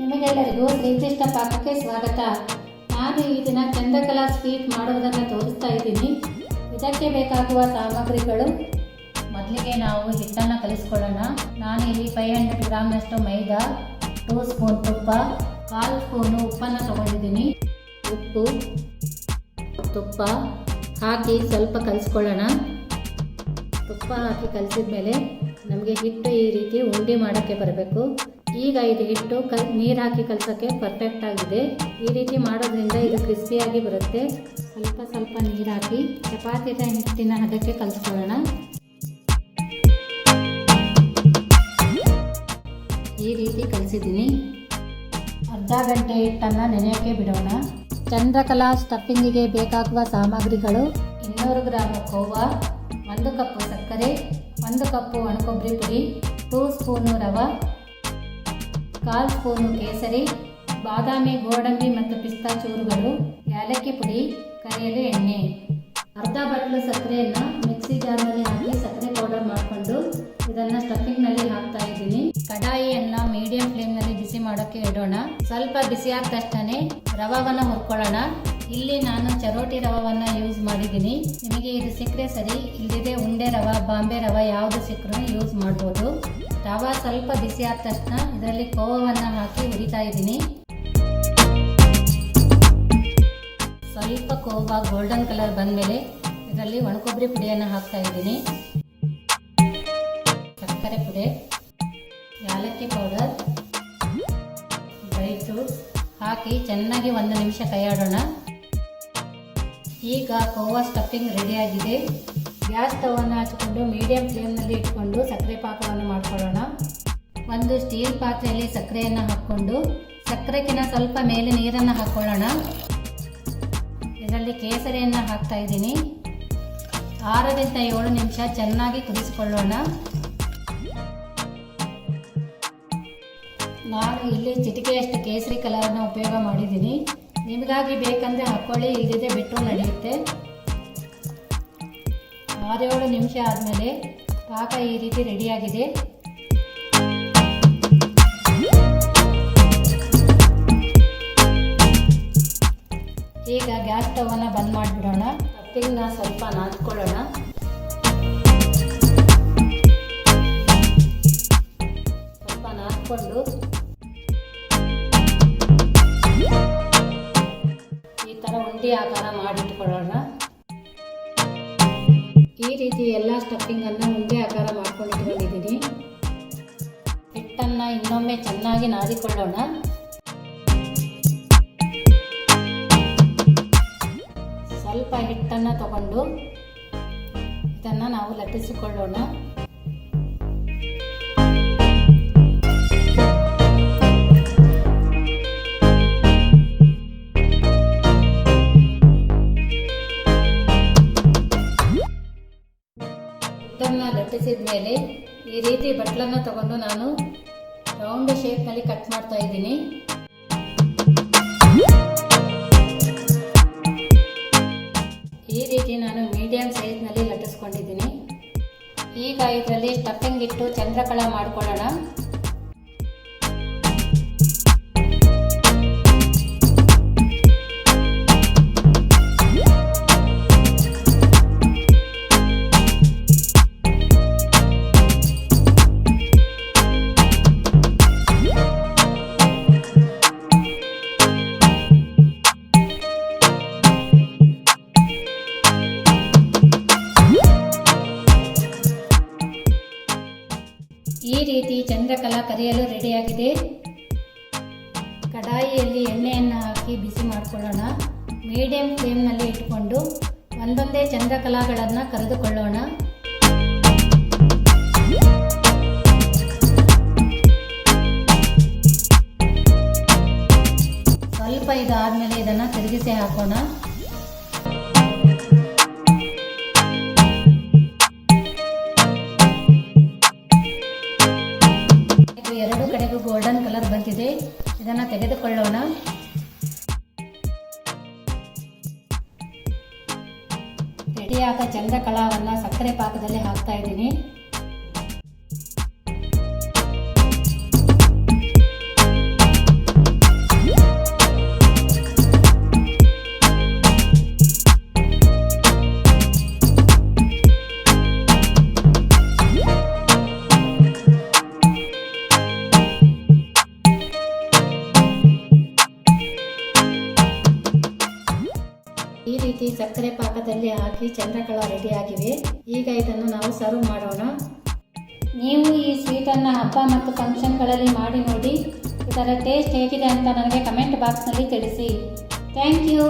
ಚಾನಲ್ಗೆ ಸ್ವಾಗತ. ನಾನು ಈ ದಿನ ಚಂದ್ರಕಲಾ ಸ್ವೀಟ್ ಮಾಡುವುದನ್ನು ತೋರಿಸ್ತಾ ಇದ್ದೀನಿ. ಇದಕ್ಕೆ ಬೇಕಾಗುವ ಸಾಮಗ್ರಿಗಳು. ಮೊದಲಿಗೆ ನಾವು ಹಿಟ್ಟನ್ನು ಕಲಿಸ್ಕೊಳ್ಳೋಣ. ನಾನು ಇಲ್ಲಿ ಫೈವ್ ಹಂಡ್ರೆಡ್ ಗ್ರಾಮ್ನಷ್ಟು ಮೈದಾ ಟೂ ಸ್ಪೂನ್ ತುಪ್ಪ, ಕಾಲು ಸ್ಪೂನು ಉಪ್ಪನ್ನು ತಗೊಂಡಿದ್ದೀನಿ. ಉಪ್ಪು, ತುಪ್ಪ ಹಾಕಿ ಸ್ವಲ್ಪ ಕಲಿಸ್ಕೊಳ್ಳೋಣ. ತುಪ್ಪ ಹಾಕಿ ಕಲಿಸಿದ ಮೇಲೆ ನಮಗೆ ಹಿಟ್ಟು ಈ ರೀತಿ ಉಂಡೆ ಮಾಡೋಕ್ಕೆ ಬರಬೇಕು. ಈಗ ಇದು ಹಿಟ್ಟು ಕಲ್ ನೀರು ಹಾಕಿ ಕಲಸೋಕ್ಕೆ ಪರ್ಫೆಕ್ಟ್ ಆಗಿದೆ. ಈ ರೀತಿ ಮಾಡೋದ್ರಿಂದ ಇದು ಕ್ರಿಸ್ಪಿಯಾಗಿ ಬರುತ್ತೆ. ಸ್ವಲ್ಪ ಸ್ವಲ್ಪ ನೀರು ಹಾಕಿ ಚಪಾತಿ ಹಿಟ್ಟಿನ ಹದಕ್ಕೆ ಕಲಿಸ್ಕೊಳ್ಳೋಣ. ಈ ರೀತಿ ಕಲಿಸಿದ್ದೀನಿ. ಅರ್ಧ ಗಂಟೆ ಹಿಟ್ಟನ್ನು ನೆನೆಯೋಕ್ಕೆ ಬಿಡೋಣ. ಚಂದ್ರಕಲಾ ಸ್ಟಫಿಂಗಿಗೆ ಬೇಕಾಗುವ ಸಾಮಗ್ರಿಗಳು ಇನ್ನೂರು ಗ್ರಾಮ್ ಕೋವಾ, ಒಂದು ಕಪ್ಪು ಸಕ್ಕರೆ, ಒಂದು ಕಪ್ಪು ಒಣಕೊಬ್ಬರಿ ಪುಡಿ, ಟೂ ಸ್ಪೂನು ರವೆ ಕಾಲು ಸ್ಪೂನು ಕೇಸರಿ, ಬಾದಾಮಿ, ಗೋಡಂಬಿ ಮತ್ತು ಪಿಸ್ತಾ ಚೂರುಗಳು, ಏಲಕ್ಕಿ ಪುಡಿ, ಕರಿಯಲು ಎಣ್ಣೆ. ಅರ್ಧ ಬಟ್ಲು ಸಕ್ಕರೆಯನ್ನು ಮಿಕ್ಸಿ ಜಾರ್ನಲ್ಲಿ ಹಾಕಿ ಸಕ್ಕರೆ ಪೌಡರ್ ಮಾಡಿಕೊಂಡು ಇದನ್ನು ಸ್ಟಫಿಂಗ್ನಲ್ಲಿ ಹಾಕ್ತಾ ಇದ್ದೀನಿ. ಕಡಾಯಿಯನ್ನು ಮೀಡಿಯಂ ಫ್ಲೇಮ್ನಲ್ಲಿ ಬಿಸಿ ಮಾಡೋಕ್ಕೆ ಇಡೋಣ. ಸ್ವಲ್ಪ ಬಿಸಿ ಆದ ತಕ್ಷಣ ರವವನ್ನು ಹುರ್ಕೊಳ್ಳೋಣ. ಇಲ್ಲಿ ನಾನು ಚರೋಟಿ ರವವನ್ನು ಯೂಸ್ ಮಾಡಿದ್ದೀನಿ. ನಿಮಗೆ ಇದು ಸಿಕ್ಕರೆ ಸರಿ ಇಲ್ಲಿದೆ ಉಂಡೆ ರವ, ಬಾಂಬೆ ರವ ಯಾವುದು ಸಿಕ್ಕರೂ ಯೂಸ್ ಮಾಡ್ಬೋದು. ರವ ಸ್ವಲ್ಪ ಬಿಸಿ ಆದ ತಕ್ಷಣ ಇದರಲ್ಲಿ ಕೋವವನ್ನು ಹಾಕಿ ಹುರಿತಾ ಇದ್ದೀನಿ. ಸ್ವಲ್ಪ ಕೋವ ಗೋಲ್ಡನ್ ಕಲರ್ ಬಂದಮೇಲೆ ಇದರಲ್ಲಿ ಒಣಕೊಬ್ಬರಿ ಪುಡಿಯನ್ನು ಹಾಕ್ತಾ ಇದ್ದೀನಿ. ಸಕ್ಕರೆ ಪುಡಿ, ಯಾಲಕ್ಕಿ ಪೌಡರ್ ಡ್ರೈ ಫ್ರೂಟ್ಸ್ ಹಾಕಿ ಚೆನ್ನಾಗಿ ಒಂದು ನಿಮಿಷ ಕೈಯಾಡೋಣ. ಈಗ ಕೋವಾ ಸ್ಟಫಿಂಗ್ ರೆಡಿಯಾಗಿದೆ ಗ್ಯಾಸ್ ಸ್ಟವನ್ನು ಹಚ್ಕೊಂಡು ಮೀಡಿಯಂ ಫ್ಲೇಮ್ನಲ್ಲಿ ಇಟ್ಕೊಂಡು ಸಕ್ಕರೆ ಪಾಕವನ್ನು ಮಾಡ್ಕೊಳ್ಳೋಣ. ಒಂದು ಸ್ಟೀಲ್ ಪಾತ್ರೆಯಲ್ಲಿ ಸಕ್ಕರೆಯನ್ನು ಹಾಕ್ಕೊಂಡು ಸಕ್ಕರೆಗಿನ ಸ್ವಲ್ಪ ಮೇಲೆ ನೀರನ್ನು ಹಾಕ್ಕೊಳ್ಳೋಣ ಇದರಲ್ಲಿ ಕೇಸರಿಯನ್ನು ಹಾಕ್ತಾ ಇದ್ದೀನಿ. ಆರರಿಂದ ಏಳು ನಿಮಿಷ ಚೆನ್ನಾಗಿ ಕುದಿಸಿಕೊಳ್ಳೋಣ. ನಾನು ಇಲ್ಲಿ ಚಿಟಿಕೆಯಷ್ಟು ಕೇಸರಿ ಕಲರನ್ನು ಉಪಯೋಗ ಮಾಡಿದ್ದೀನಿ. ನಿಮಗಾಗಿ ಬೇಕಂದರೆ ಹಾಕ್ಕೊಳ್ಳಿ ಇಲ್ಲದಿದ್ದರೆ ಬಿಟ್ಟು ನಡೆಯುತ್ತೆ. ಆರೇಳು ನಿಮಿಷ ಆದಮೇಲೆ ಪಾಕ ಈ ರೀತಿ ರೆಡಿಯಾಗಿದೆ. ಈಗ ಗ್ಯಾಸ್ ಸ್ಟವನ್ನು ಬಂದ್ ಮಾಡಿಬಿಡೋಣ. ಸ್ಟಫಿಂಗ್ನ ಸ್ವಲ್ಪ ನಾದ್ಕೊಳ್ಳೋಣ. ಸ್ವಲ್ಪ ನಾದ್ಕೊಂಡು ಉಂಡೆ ಆಕಾರ ಮಾಡಿಟ್ಕೊಳ್ಳೋಣ. ಈ ರೀತಿ ಎಲ್ಲ ಸ್ಟಫಿಂಗನ್ನು ಉಂಡೆ ಆಕಾರ ಮಾಡ್ಕೊಂಡಿಟ್ಕೊಂಡಿದ್ದೀನಿ ಹಿಟ್ಟನ್ನು ಇನ್ನೊಮ್ಮೆ ಚೆನ್ನಾಗಿ ನಾದಿಕೊಳ್ಳೋಣ. ಸ್ವಲ್ಪ ಹಿಟ್ಟನ್ನು ತಗೊಂಡು ಇದನ್ನು ನಾವು ಲಟ್ಟಿಸಿಕೊಳ್ಳೋಣ. ಲಟ್ಟಿಸಿದ ಮೇಲೆ ಈ ರೀತಿ ಬಟ್ಲನ್ನು ತಗೊಂಡು ನಾನು ರೌಂಡ್ ಶೇಪ್ನಲ್ಲಿ ಕಟ್ ಮಾಡ್ತಾ ಇದ್ದೀನಿ. ಈ ರೀತಿ ನಾನು ಮೀಡಿಯಂ ಸೈಜ್ನಲ್ಲಿ ಲಟ್ಟಿಸ್ಕೊಂಡಿದ್ದೀನಿ. ಈಗ ಇದರಲ್ಲಿ ಸ್ಟಫಿಂಗ್ ಇಟ್ಟು ಚಂದ್ರಕಳ ಮಾಡ್ಕೊಳ್ಳೋಣ. ಈ ರೀತಿ ಚಂದ್ರಕಲಾ ಕರಿಯಲು ರೆಡಿಯಾಗಿದೆ. ಕಡಾಯಿಯಲ್ಲಿ ಎಣ್ಣೆಯನ್ನು ಹಾಕಿ ಬಿಸಿ ಮಾಡಿಕೊಳ್ಳೋಣ. ಮೀಡಿಯಂ ಫ್ಲೇಮ್ನಲ್ಲಿ ಇಟ್ಕೊಂಡು ಒಂದೊಂದೇ ಚಂದ್ರಕಲಾಗಳನ್ನು ಕರೆದುಕೊಳ್ಳೋಣ. ಸ್ವಲ್ಪ ಇದಾದ್ಮೇಲೆ ಇದನ್ನು ತಿರುಗಿಸಿ ಹಾಕೋಣ. ಬಂದಿದೆ ಇದನ್ನು ತೆಗೆದುಕೊಳ್ಳೋಣ. ರೆಡಿಯಾದ ಚಂದ್ರಕಲಾವನ್ನು ಸಕ್ಕರೆ ಪಾಕದಲ್ಲಿ ಹಾಕ್ತಾ ಇದ್ದೀನಿ. ರೀತಿ ಸಕ್ಕರೆ ಪಾಕದಲ್ಲಿ ಹಾಕಿ ಚಂದ್ರಕಲಾ ರೆಡಿಯಾಗಿವೆ ಈಗ ಇದನ್ನು ನಾವು ಸರ್ವ್ ಮಾಡೋಣ. ನೀವು ಈ ಸ್ವೀಟನ್ನು ಹಬ್ಬ ಮತ್ತು ಫಂಕ್ಷನ್ಗಳಲ್ಲಿ ಮಾಡಿ ನೋಡಿ. ಇದರ ಟೇಸ್ಟ್ ಹೇಗಿದೆ ಅಂತ ನನಗೆ ಕಮೆಂಟ್ ಬಾಕ್ಸ್ನಲ್ಲಿ ತಿಳಿಸಿ. Thank you